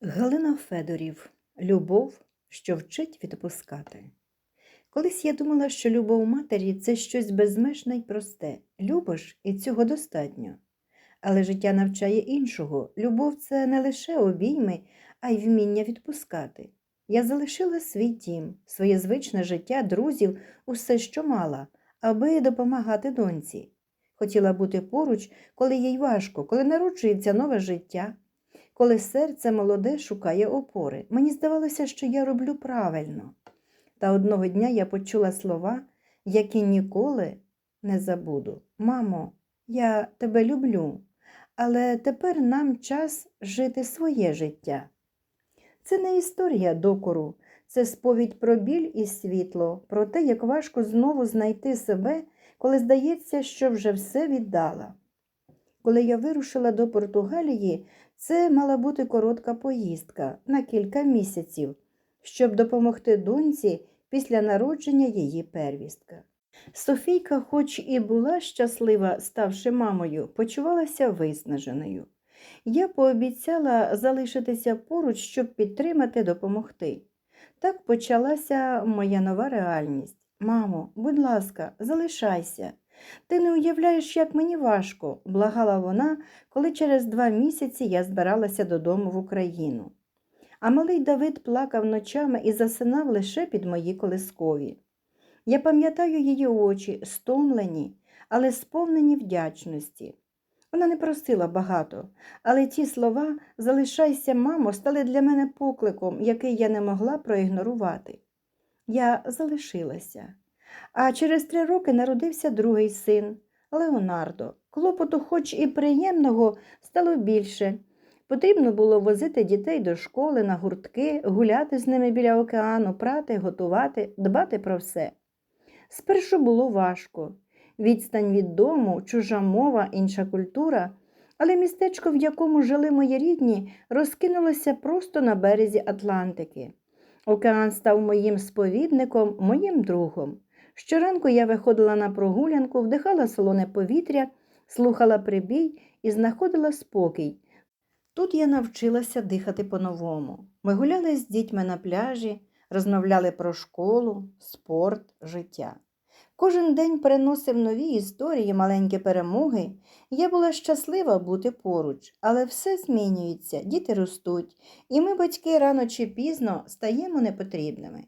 Галина Федорів Любов, що вчить відпускати. Колись я думала, що любов матері це щось безмежне й просте. Любиш, і цього достатньо. Але життя навчає іншого. Любов це не лише обійми, а й вміння відпускати. Я залишила свій дім, своє звичне життя, друзів, усе, що мала, аби допомагати доньці. Хотіла бути поруч, коли їй важко, коли народжується нове життя коли серце молоде шукає опори. Мені здавалося, що я роблю правильно. Та одного дня я почула слова, які ніколи не забуду. Мамо, я тебе люблю, але тепер нам час жити своє життя. Це не історія докору, це сповідь про біль і світло, про те, як важко знову знайти себе, коли здається, що вже все віддала. Коли я вирушила до Португалії, це мала бути коротка поїздка на кілька місяців, щоб допомогти доньці після народження її первістка. Софійка, хоч і була щаслива, ставши мамою, почувалася виснаженою. Я пообіцяла залишитися поруч, щоб підтримати, допомогти. Так почалася моя нова реальність. Мамо, будь ласка, залишайся. Ти не уявляєш, як мені важко, благала вона, коли через два місяці я збиралася додому в Україну. А малий Давид плакав ночами і засинав лише під мої колискові. Я пам'ятаю її очі, стомлені, але сповнені вдячності. Вона не просила багато, але ті слова залишайся, мамо, стали для мене покликом, який я не могла проігнорувати. Я залишилася. А через три роки народився другий син Леонардо. Клопоту, хоч і приємного, стало більше. Потрібно було возити дітей до школи, на гуртки, гуляти з ними біля океану, прати, готувати, дбати про все. Спершу було важко відстань від дому, чужа мова, інша культура, але містечко, в якому жили мої рідні, розкинулося просто на березі Атлантики. Океан став моїм сповідником, моїм другом. Щоранку я виходила на прогулянку, вдихала солоне повітря, слухала прибій і знаходила спокій. Тут я навчилася дихати по-новому. Ми гуляли з дітьми на пляжі, розмовляли про школу, спорт, життя. Кожен день приносив нові історії, маленькі перемоги. Я була щаслива бути поруч, але все змінюється, діти ростуть, і ми, батьки, рано чи пізно стаємо непотрібними.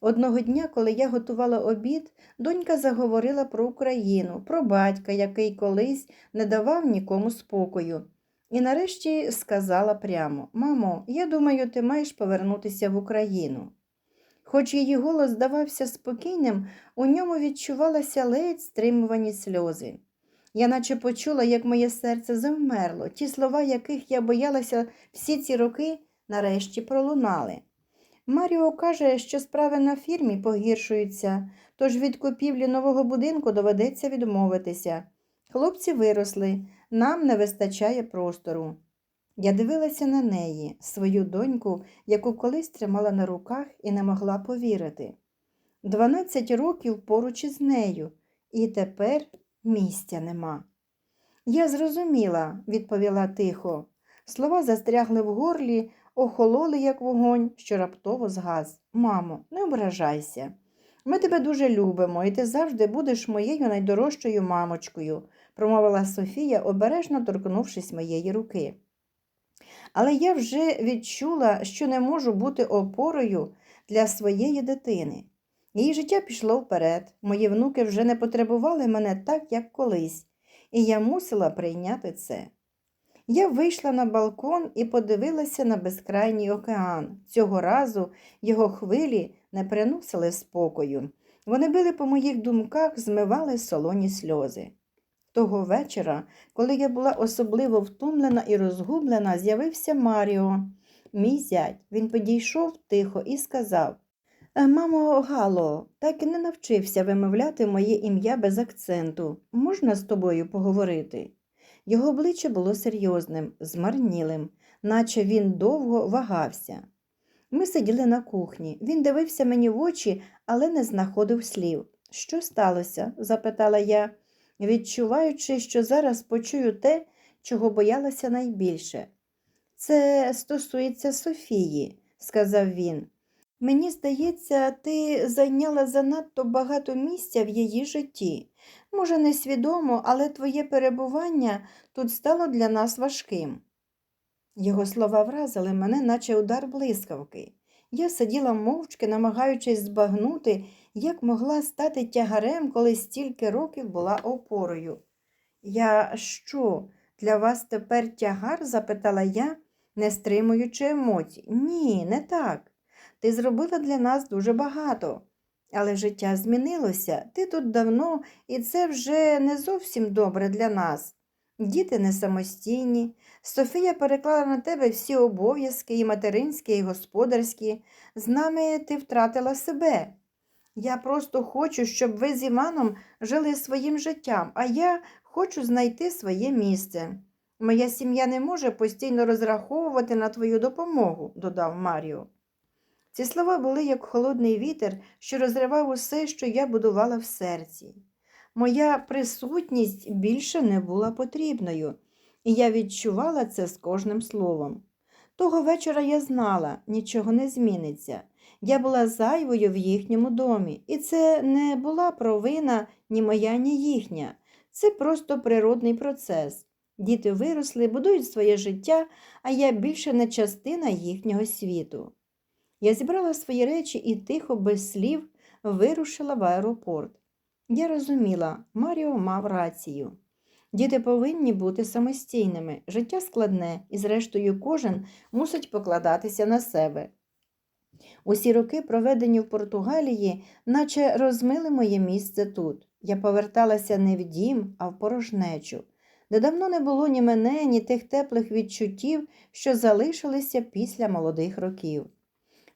Одного дня, коли я готувала обід, донька заговорила про Україну, про батька, який колись не давав нікому спокою. І нарешті сказала прямо Мамо, я думаю, ти маєш повернутися в Україну. Хоч її голос здавався спокійним, у ньому відчувалися ледь стримувані сльози. Я наче почула, як моє серце завмерло, ті слова, яких я боялася всі ці роки, нарешті пролунали. Маріо каже, що справи на фірмі погіршуються, тож від купівлі нового будинку доведеться відмовитися. Хлопці виросли, нам не вистачає простору. Я дивилася на неї, свою доньку, яку колись тримала на руках і не могла повірити. Дванадцять років поруч із нею, і тепер місця нема. Я зрозуміла, відповіла тихо. Слова застрягли в горлі, охололи, як вогонь, що раптово згас. Мамо, не ображайся. Ми тебе дуже любимо, і ти завжди будеш моєю найдорожчою мамочкою, промовила Софія, обережно торкнувшись моєї руки. Але я вже відчула, що не можу бути опорою для своєї дитини. Її життя пішло вперед, мої внуки вже не потребували мене так, як колись, і я мусила прийняти це. Я вийшла на балкон і подивилася на безкрайній океан. Цього разу його хвилі не приносили спокою. Вони били по моїх думках, змивали солоні сльози. Того вечора, коли я була особливо втомлена і розгублена, з'явився Маріо, мій зять. Він підійшов тихо і сказав «Е, Мамо, Гало, так і не навчився вимовляти моє ім'я без акценту. Можна з тобою поговорити? Його обличчя було серйозним, змарнілим, наче він довго вагався. Ми сиділи на кухні. Він дивився мені в очі, але не знаходив слів. Що сталося? запитала я, відчуваючи, що зараз почую те, чого боялася найбільше. Це стосується Софії, сказав він. Мені здається, ти зайняла занадто багато місця в її житті. Може, несвідомо, але твоє перебування тут стало для нас важким. Його слова вразили мене, наче удар блискавки. Я сиділа мовчки, намагаючись збагнути, як могла стати тягарем, коли стільки років була опорою. Я що, для вас тепер тягар? запитала я, не стримуючи емоцій. Ні, не так. Ти зробила для нас дуже багато. Але життя змінилося. Ти тут давно, і це вже не зовсім добре для нас. Діти не самостійні. Софія переклала на тебе всі обов'язки, і материнські, і господарські. З нами ти втратила себе. Я просто хочу, щоб ви з Іваном жили своїм життям, а я хочу знайти своє місце. Моя сім'я не може постійно розраховувати на твою допомогу, додав Маріо. Ці слова були як холодний вітер, що розривав усе, що я будувала в серці. Моя присутність більше не була потрібною, і я відчувала це з кожним словом. Того вечора я знала, нічого не зміниться. Я була зайвою в їхньому домі, і це не була провина ні моя, ні їхня. Це просто природний процес. Діти виросли, будують своє життя, а я більше не частина їхнього світу. Я зібрала свої речі і тихо, без слів, вирушила в аеропорт. Я розуміла, Маріо мав рацію. Діти повинні бути самостійними, життя складне, і, зрештою, кожен мусить покладатися на себе. Усі роки, проведені в Португалії, наче розмили моє місце тут. Я поверталася не в дім, а в порожнечу, де давно не було ні мене, ні тих теплих відчуттів, що залишилися після молодих років.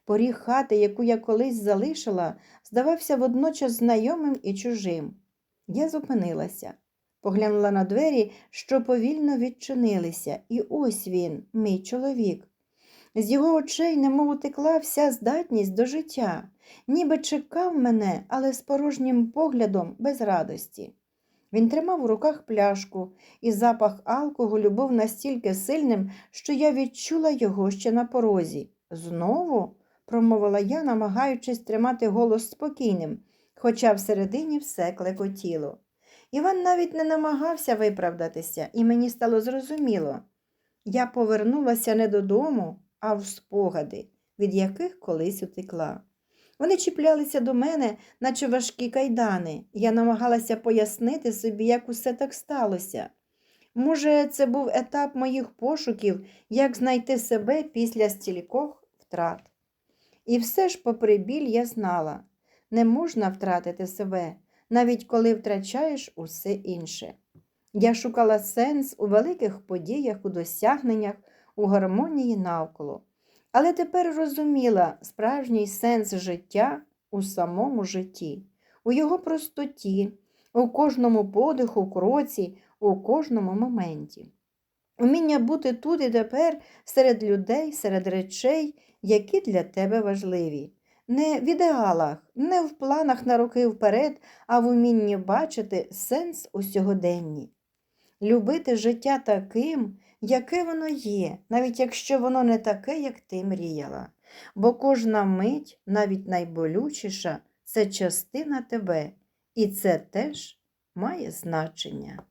Поріг хати, яку я колись залишила, здавався водночас знайомим і чужим. Я зупинилася, поглянула на двері, що повільно відчинилися, і ось він, мій чоловік. З його очей немов утекла вся здатність до життя, ніби чекав мене, але з порожнім поглядом без радості. Він тримав у руках пляшку, і запах алкоголю був настільки сильним, що я відчула його ще на порозі. Знову? Промовила я, намагаючись тримати голос спокійним, хоча всередині все клекотіло. Іван навіть не намагався виправдатися, і мені стало зрозуміло. Я повернулася не додому, а в спогади, від яких колись утекла. Вони чіплялися до мене, наче важкі кайдани. Я намагалася пояснити собі, як усе так сталося. Може, це був етап моїх пошуків, як знайти себе після стількох втрат. І все ж, попри біль, я знала, не можна втратити себе, навіть коли втрачаєш усе інше. Я шукала сенс у великих подіях, у досягненнях, у гармонії навколо. Але тепер розуміла справжній сенс життя у самому житті, у його простоті, у кожному подиху, кроці, у кожному моменті. Уміння бути тут і тепер серед людей, серед речей, які для тебе важливі. Не в ідеалах, не в планах на роки вперед, а в умінні бачити сенс у сьогоденні. Любити життя таким, яке воно є, навіть якщо воно не таке, як ти мріяла. Бо кожна мить, навіть найболючіша, це частина тебе, і це теж має значення.